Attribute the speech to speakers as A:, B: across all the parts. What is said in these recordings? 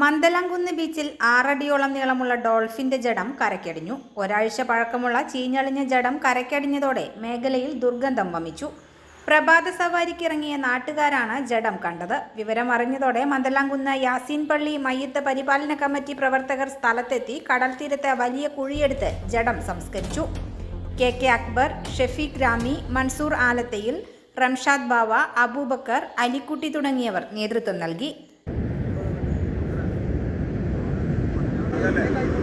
A: Mandalamkunnu ബീച്ചിൽ ആറടിയോളം നീളമുള്ള ഡോൾഫിന്റെ ജഡം കരക്കടിഞ്ഞു ഒരാഴ്ച പഴക്കമുള്ള ചീഞ്ഞളിഞ്ഞ ജഡം കരക്കടിഞ്ഞതോടെ മേഖലയിൽ ദുർഗന്ധം വമിച്ചു. പ്രഭാത സവാരിക്കിറങ്ങിയ നാട്ടുകാരാണ് ജഡം കണ്ടത്. വിവരം അറിഞ്ഞതോടെ മന്ദലാംകുന്ന് യാസീൻ പള്ളി മയ്യത്ത് പരിപാലന കമ്മിറ്റി പ്രവർത്തകർ സ്ഥലത്തെത്തി കടൽ തീരത്തെ വലിയ കുഴിയെടുത്ത് ജഡം സംസ്കരിച്ചു. കെ കെ അക്ബർ ഷെഫീഖ് രാമി മൻസൂർ ആലത്തയിൽ റംഷാദ് ബാവ അബൂബക്കർ അലിക്കുട്ടി തുടങ്ങിയവർ നേതൃത്വം നൽകി.
B: തന്നെ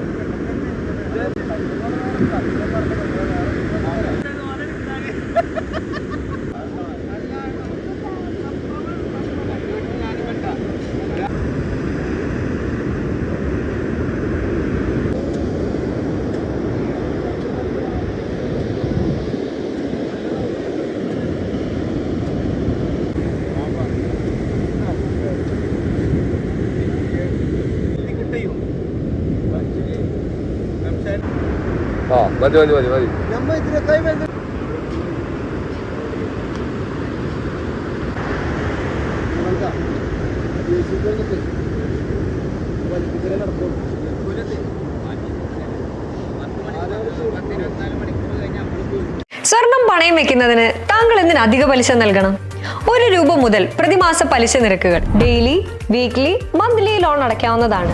B: ആ മതി മതി മതി മതി.
C: സ്വർണം പണയം വെക്കുന്നതിന് താങ്കൾ എന്തിന് അധിക പലിശ നൽകണം? ഒരു രൂപ മുതൽ പ്രതിമാസ പലിശ നിരക്കുകൾ ഡെയിലി വീക്ക്ലി മന്ത്ലി ലോൺ അടയ്ക്കാവുന്നതാണ്.